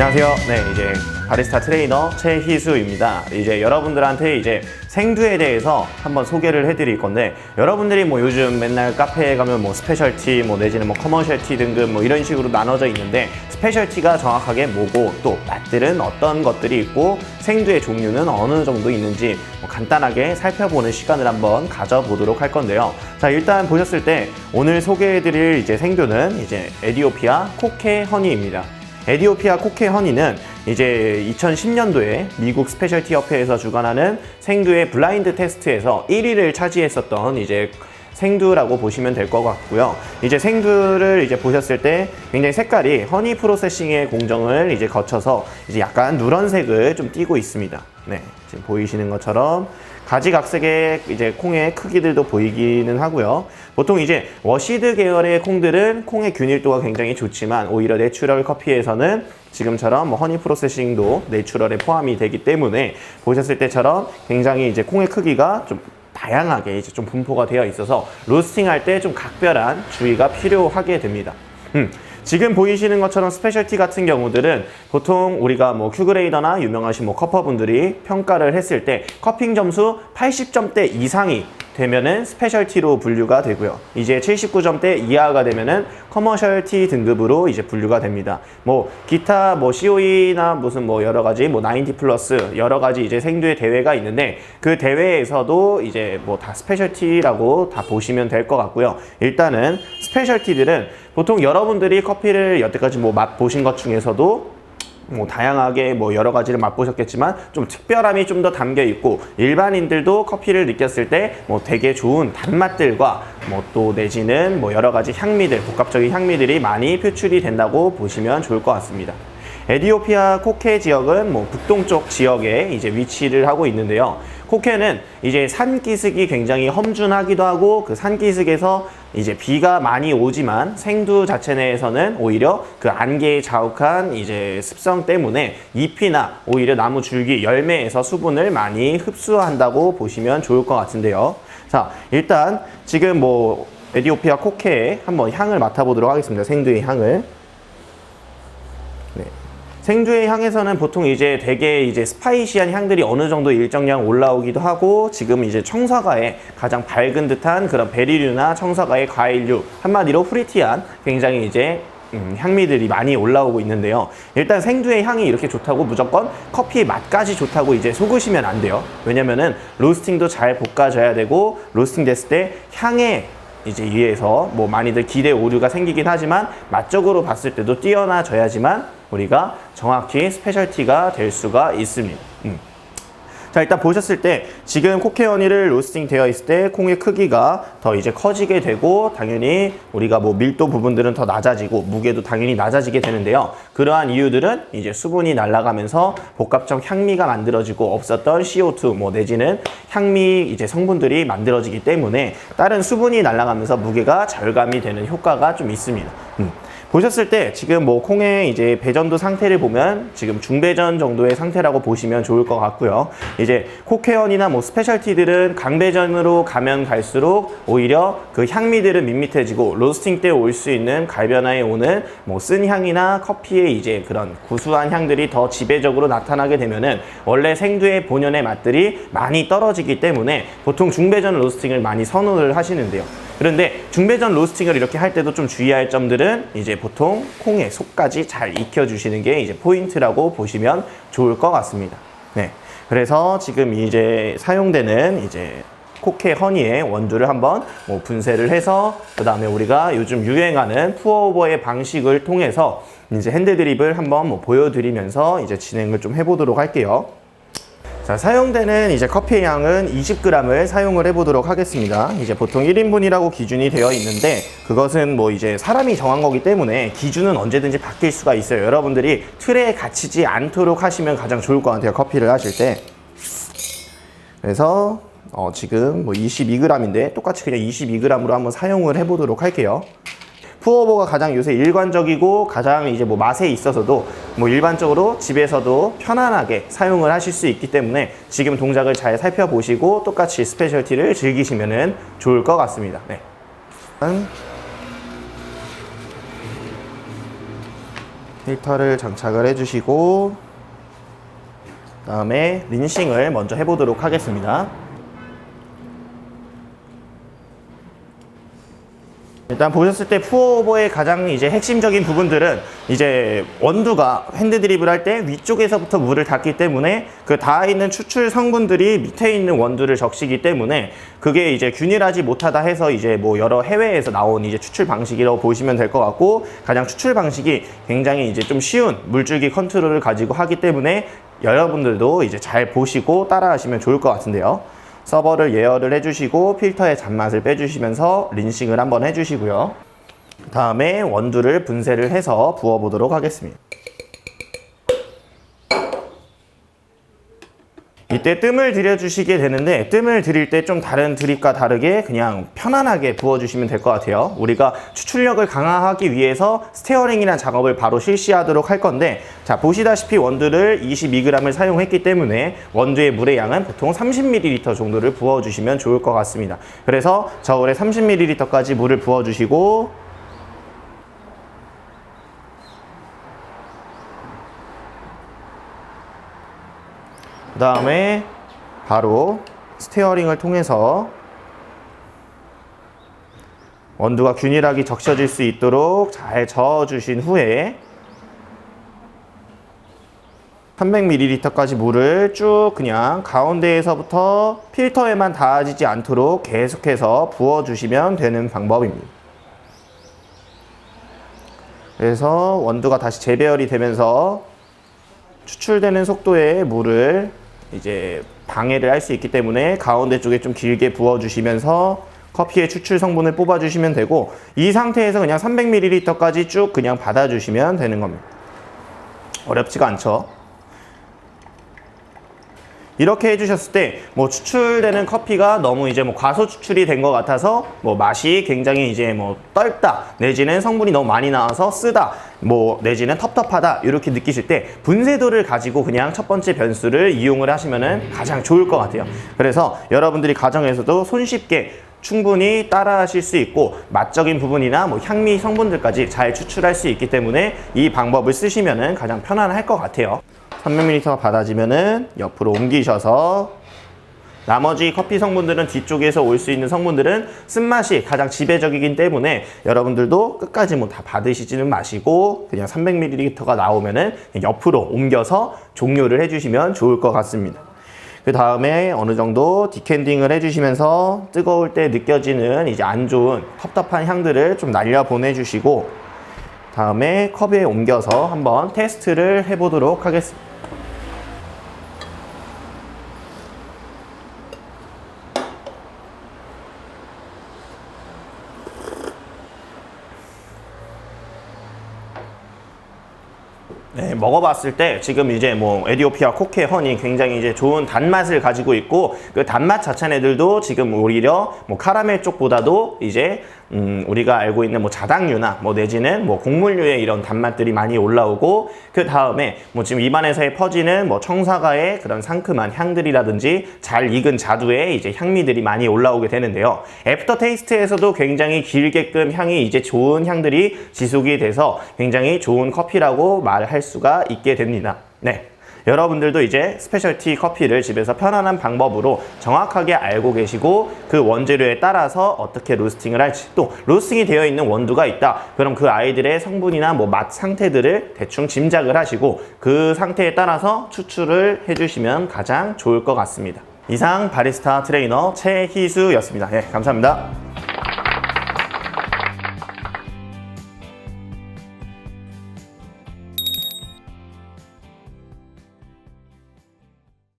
안녕하세요. 네, 이제 바리스타 트레이너 최희수입니다. 이제 여러분들한테 이제 생두에 대해서 한번 소개를 해드릴 건데 여러분들이 뭐 요즘 맨날 카페에 가면 뭐 스페셜티 뭐 내지는 뭐 커머셜티 등급 뭐 이런 식으로 나눠져 있는데 스페셜티가 정확하게 뭐고 또 맛들은 어떤 것들이 있고 생두의 종류는 어느 정도 있는지 뭐 간단하게 살펴보는 시간을 한번 가져보도록 할 건데요. 자 일단 보셨을 때 오늘 소개해드릴 이제 생두는 이제 에디오피아 코케 허니입니다. 에디오피아 코케 허니는 이제 2010년도에 미국 스페셜티 협회에서 주관하는 생두의 블라인드 테스트에서 1위를 차지했었던 이제 생두라고 보시면 될 것 같고요. 이제 생두를 이제 보셨을 때 굉장히 색깔이 허니 프로세싱의 공정을 이제 거쳐서 이제 약간 누런색을 좀 띠고 있습니다. 네, 지금 보이시는 것처럼 가지각색의 이제 콩의 크기들도 보이기는 하고요. 보통 이제 워시드 계열의 콩들은 콩의 균일도가 굉장히 좋지만 오히려 내추럴 커피에서는 지금처럼 뭐 허니 프로세싱도 내추럴에 포함이 되기 때문에 보셨을 때처럼 굉장히 이제 콩의 크기가 좀 다양하게 이제 좀 분포가 되어 있어서 로스팅 할 때 좀 각별한 주의가 필요하게 됩니다. 음, 지금 보이시는 것처럼 스페셜티 같은 경우들은 보통 우리가 뭐 큐그레이더나 유명하신 뭐 커퍼분들이 평가를 했을 때 커핑 점수 80점대 이상이 되면은 스페셜티로 분류가 되고요. 이제 79점대 이하가 되면은 커머셜티 등급으로 이제 분류가 됩니다. 뭐 기타 뭐 COE나 무슨 뭐 여러 가지 뭐 90 플러스 여러 가지 이제 생두의 대회가 있는데 그 대회에서도 이제 뭐 다 스페셜티라고 다 보시면 될 것 같고요. 일단은 스페셜티들은 보통 여러분들이 커피를 여태까지 뭐 맛 보신 것 중에서도 뭐 다양하게 뭐 여러 가지를 맛보셨겠지만 좀 특별함이 좀 더 담겨 있고 일반인들도 커피를 느꼈을 때 뭐 되게 좋은 단맛들과 뭐 또 내지는 뭐 여러 가지 향미들 복합적인 향미들이 많이 표출이 된다고 보시면 좋을 것 같습니다. 에디오피아 코케 지역은 뭐 북동쪽 지역에 이제 위치를 하고 있는데요. 코케는 이제 산기슭이 굉장히 험준하기도 하고 그 산기슭에서 이제 비가 많이 오지만 생두 자체 내에서는 오히려 그 안개에 자욱한 이제 습성 때문에 잎이나 오히려 나무 줄기 열매에서 수분을 많이 흡수한다고 보시면 좋을 것 같은데요. 자, 일단 지금 뭐 에디오피아 코케의 한번 향을 맡아보도록 하겠습니다. 생두의 향을. 네. 생두의 향에서는 보통 이제 되게 이제 스파이시한 향들이 어느 정도 일정량 올라오기도 하고 지금 이제 청사과의 가장 밝은 듯한 그런 베리류나 청사과의 과일류 한마디로 프리티한 굉장히 이제 음, 향미들이 많이 올라오고 있는데요. 일단 생두의 향이 이렇게 좋다고 무조건 커피의 맛까지 좋다고 이제 속으시면 안 돼요. 왜냐면은 로스팅도 잘 볶아져야 되고 로스팅 됐을 때 향에 이제 의해서 뭐 많이들 기대 오류가 생기긴 하지만 맛적으로 봤을 때도 뛰어나져야지만 우리가 정확히 스페셜티가 될 수가 있습니다. 음. 자 일단 보셨을 때 지금 코케어니를 로스팅 되어 있을 때 콩의 크기가 더 이제 커지게 되고 당연히 우리가 뭐 밀도 부분들은 더 낮아지고 무게도 당연히 낮아지게 되는데요 그러한 이유들은 이제 수분이 날아가면서 복합적 향미가 만들어지고 없었던 CO2 뭐 내지는 향미 이제 성분들이 만들어지기 때문에 다른 수분이 날아가면서 무게가 절감이 되는 효과가 좀 있습니다 음. 보셨을 때 지금 뭐 콩의 이제 배전도 상태를 보면 지금 중배전 정도의 상태라고 보시면 좋을 것 같고요. 이제 코케언이나 뭐 스페셜티들은 강배전으로 가면 갈수록 오히려 그 향미들은 밋밋해지고 로스팅 때 올 수 있는 갈변화에 오는 뭐 쓴 향이나 커피의 이제 그런 구수한 향들이 더 지배적으로 나타나게 되면은 원래 생두의 본연의 맛들이 많이 떨어지기 때문에 보통 중배전 로스팅을 많이 선호를 하시는데요. 그런데 중배전 로스팅을 이렇게 할 때도 좀 주의할 점들은 이제 보통 콩의 속까지 잘 익혀주시는 게 이제 포인트라고 보시면 좋을 것 같습니다. 네. 그래서 지금 이제 사용되는 이제 코케 허니의 원두를 한번 뭐 분쇄를 해서 그 다음에 우리가 요즘 유행하는 푸어오버의 방식을 통해서 이제 핸드드립을 한번 뭐 보여드리면서 이제 진행을 좀 해보도록 할게요. 자, 사용되는 이제 커피의 양은 20g을 사용을 해보도록 하겠습니다. 이제 보통 1인분이라고 기준이 되어 있는데 그것은 뭐 이제 사람이 정한 거기 때문에 기준은 언제든지 바뀔 수가 있어요. 여러분들이 틀에 갇히지 않도록 하시면 가장 좋을 것 같아요. 커피를 하실 때. 그래서 어, 지금 뭐 22g인데 똑같이 그냥 22g으로 한번 사용을 해보도록 할게요. 푸어버가 가장 요새 일관적이고 가장 이제 뭐 맛에 있어서도 뭐 일반적으로 집에서도 편안하게 사용을 하실 수 있기 때문에 지금 동작을 잘 살펴보시고 똑같이 스페셜티를 즐기시면 좋을 것 같습니다. 네. 필터를 장착을 해주시고 그다음에 린싱을 먼저 해보도록 하겠습니다. 일단 보셨을 때 푸어오버의 가장 이제 핵심적인 부분들은 이제 원두가 핸드 드립을 할 때 위쪽에서부터 물을 닿기 때문에 그 닿아 있는 추출 성분들이 밑에 있는 원두를 적시기 때문에 그게 이제 균일하지 못하다 해서 이제 뭐 여러 해외에서 나온 이제 추출 방식이라고 보시면 될 것 같고 가장 추출 방식이 굉장히 이제 좀 쉬운 물줄기 컨트롤을 가지고 하기 때문에 여러분들도 이제 잘 보시고 따라하시면 좋을 것 같은데요. 서버를 예열을 해주시고 필터의 잔맛을 빼주시면서 린싱을 한번 해주시고요. 그 다음에 원두를 분쇄를 해서 부어보도록 하겠습니다. 이때 뜸을 들여주시게 되는데 뜸을 들일 때 좀 다른 드립과 다르게 그냥 편안하게 부어주시면 될 것 같아요. 우리가 추출력을 강화하기 위해서 스테어링이라는 작업을 바로 실시하도록 할 건데 자 보시다시피 원두를 22g을 사용했기 때문에 원두의 물의 양은 보통 30ml 정도를 부어주시면 좋을 것 같습니다. 그래서 저울에 30ml까지 물을 부어주시고 그 다음에 바로 스테어링을 통해서 원두가 균일하게 적셔질 수 있도록 잘 저어주신 후에 300ml까지 물을 쭉 그냥 가운데에서부터 필터에만 닿아지지 않도록 계속해서 부어주시면 되는 방법입니다. 그래서 원두가 다시 재배열이 되면서 추출되는 속도의 물을 이제 방해를 할 수 있기 때문에 가운데 쪽에 좀 길게 부어주시면서 커피의 추출 성분을 뽑아주시면 되고 이 상태에서 그냥 300ml까지 쭉 그냥 받아주시면 되는 겁니다. 어렵지가 않죠. 이렇게 해주셨을 때 뭐 추출되는 커피가 너무 이제 뭐 과소 추출이 된 것 같아서 뭐 맛이 굉장히 이제 뭐 떫다 내지는 성분이 너무 많이 나와서 쓰다 뭐 내지는 텁텁하다 이렇게 느끼실 때 분쇄도를 가지고 그냥 첫 번째 변수를 이용을 하시면은 가장 좋을 것 같아요. 그래서 여러분들이 가정에서도 손쉽게 충분히 따라하실 수 있고 맛적인 부분이나 뭐 향미 성분들까지 잘 추출할 수 있기 때문에 이 방법을 쓰시면은 가장 편안할 것 같아요. 300ml가 받아지면은 옆으로 옮기셔서 나머지 커피 성분들은 뒤쪽에서 올 수 있는 성분들은 쓴맛이 가장 지배적이기 때문에 여러분들도 끝까지 뭐 다 받으시지는 마시고 그냥 300ml가 나오면은 옆으로 옮겨서 종료를 해주시면 좋을 것 같습니다. 그 다음에 어느 정도 디캔딩을 해주시면서 뜨거울 때 느껴지는 이제 안 좋은 텁텁한 향들을 좀 날려 보내주시고 다음에 컵에 옮겨서 한번 테스트를 해보도록 하겠습니다. 네, 먹어봤을 때 지금 이제 뭐 에디오피아 코케 허니 굉장히 이제 좋은 단맛을 가지고 있고 그 단맛 자체네들도 지금 오히려 뭐 카라멜 쪽보다도 이제 음 우리가 알고 있는 뭐 자당류나 뭐 내지는 뭐 곡물류의 이런 단맛들이 많이 올라오고 그 다음에 뭐 지금 입안에서의 퍼지는 뭐 청사과의 그런 상큼한 향들이라든지 잘 익은 자두의 이제 향미들이 많이 올라오게 되는데요. 애프터 테이스트에서도 굉장히 길게끔 향이 이제 좋은 향들이 지속이 돼서 굉장히 좋은 커피라고 말할 수가 있게 됩니다. 네. 여러분들도 이제 스페셜티 커피를 집에서 편안한 방법으로 정확하게 알고 계시고 그 원재료에 따라서 어떻게 로스팅을 할지 또 로스팅이 되어 있는 원두가 있다. 그럼 그 아이들의 성분이나 뭐 맛 상태들을 대충 짐작을 하시고 그 상태에 따라서 추출을 해주시면 가장 좋을 것 같습니다. 이상 바리스타 트레이너 최희수였습니다. 예, 감사합니다.